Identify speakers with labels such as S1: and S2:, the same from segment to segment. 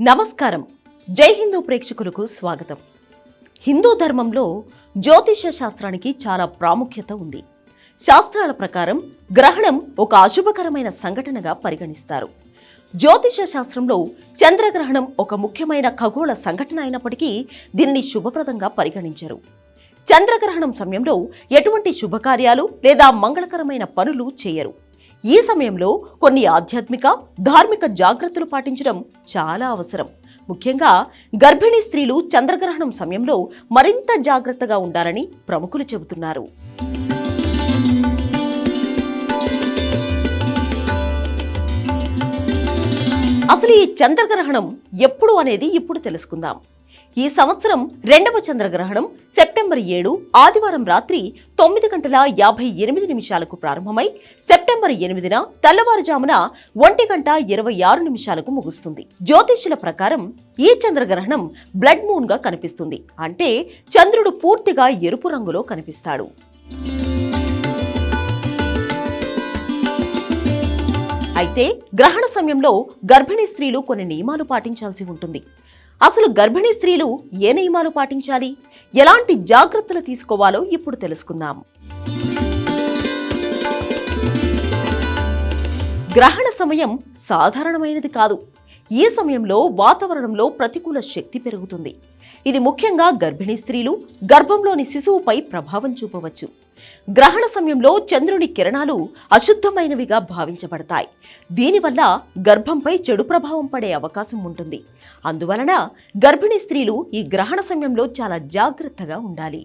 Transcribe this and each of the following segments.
S1: నమస్కారం. జై హిందూ ప్రేక్షకులకు స్వాగతం. హిందూ ధర్మంలో జ్యోతిష్య శాస్త్రానికి చాలా ప్రాముఖ్యత ఉంది. శాస్త్రాల ప్రకారం గ్రహణం ఒక అశుభకరమైన సంఘటనగా పరిగణిస్తారు. జ్యోతిష శాస్త్రంలో చంద్రగ్రహణం ఒక ముఖ్యమైన ఖగోళ సంఘటన అయినప్పటికీ దీనిని శుభప్రదంగా పరిగణించరు. చంద్రగ్రహణం సమయంలో ఎటువంటి శుభకార్యాలు లేదా మంగళకరమైన పనులు చేయరు. ఈ సమయంలో కొన్ని ఆధ్యాత్మిక ధార్మిక జాగ్రత్తలు పాటించడం చాలా అవసరం. ముఖ్యంగా గర్భిణీ స్త్రీలు చంద్రగ్రహణం సమయంలో మరింత జాగ్రత్తగా ఉండాలని ప్రముఖులు చెబుతున్నారు. అసలు ఈ చంద్రగ్రహణం ఎప్పుడు అనేది ఇప్పుడు తెలుసుకుందాం. ఈ సంవత్సరం రెండవ చంద్రగ్రహణం సెప్టెంబర్ ఏడు ఆదివారం రాత్రి తొమ్మిది గంటల యాభై ఎనిమిది నిమిషాలకు ప్రారంభమై సెప్టెంబర్ ఎనిమిదిన తెల్లవారుజామున ఒంటి గంట ఇరవై ఆరు నిమిషాలకు ముగుస్తుంది. జ్యోతిష్యుల ప్రకారం ఈ చంద్రగ్రహణం బ్లడ్ మూన్గా కనిపిస్తుంది. అంటే చంద్రుడు పూర్తిగా ఎరుపు రంగులో కనిపిస్తాడు. అయితే గ్రహణ సమయంలో గర్భిణీ స్త్రీలు కొన్ని నియమాలు పాటించాల్సి ఉంటుంది. అసలు గర్భిణీ స్త్రీలు ఏ నియమాలు పాటించాలి? ఎలాంటి జాగ్రత్తలు తీసుకోవాలో ఇప్పుడు తెలుసుకుందాం. గ్రహణ సమయం సాధారణమైనది కాదు. ఈ సమయంలో వాతావరణంలో ప్రతికూల శక్తి పెరుగుతుంది. ఇది ముఖ్యంగా గర్భిణీ స్త్రీలు గర్భంలోని శిశువుపై ప్రభావం చూపవచ్చు. గ్రహణ సమయంలో చంద్రుని కిరణాలు అశుద్ధమైనవిగా భావించబడతాయి. దీనివల్ల గర్భంపై చెడు ప్రభావం పడే అవకాశం ఉంటుంది. అందువలన గర్భిణీ స్త్రీలు ఈ గ్రహణ సమయంలో చాలా జాగ్రత్తగా ఉండాలి.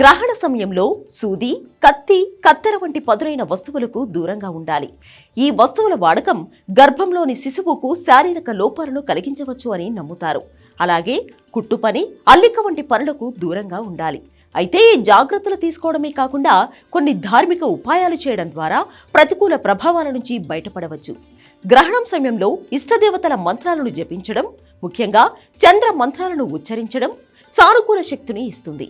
S1: గ్రహణ సమయంలో సూది కత్తి కత్తెర వంటి పదునైన వస్తువులకు దూరంగా ఉండాలి. ఈ వస్తువుల వాడకం గర్భంలోని శిశువుకు శారీరక లోపాలను కలిగించవచ్చు అని నమ్ముతారు. అలాగే కుట్టు పని అల్లిక వంటి పనులకు దూరంగా ఉండాలి. అయితే ఈ జాగ్రత్తలు తీసుకోవడమే కాకుండా కొన్ని ధార్మిక ఉపాయాలు చేయడం ద్వారా ప్రతికూల ప్రభావాల నుంచి బయటపడవచ్చు. గ్రహణం సమయంలో ఇష్టదేవతల మంత్రాలను జపించడం ముఖ్యంగా చంద్ర మంత్రాలను ఉచ్చరించడం సానుకూల శక్తిని ఇస్తుంది.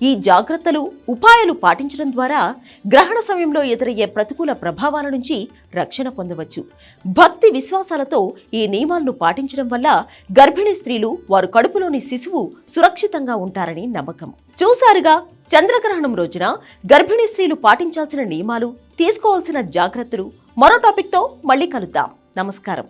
S1: ఈ జాగ్రత్తలు ఉపాయాలు పాటించడం ద్వారా గ్రహణ సమయంలో ఎదురయ్యే ప్రతికూల ప్రభావాల నుంచి రక్షణ పొందవచ్చు. భక్తి విశ్వాసాలతో ఈ నియమాలను పాటించడం వల్ల గర్భిణీ స్త్రీలు వారు కడుపులోని శిశువు సురక్షితంగా ఉంటారని నమ్మకం. చూసారుగా చంద్రగ్రహణం రోజున గర్భిణీ స్త్రీలు పాటించాల్సిన నియమాలు తీసుకోవాల్సిన జాగ్రత్తలు మరో టాపిక్తో మళ్ళీ కలుద్దాం. నమస్కారం.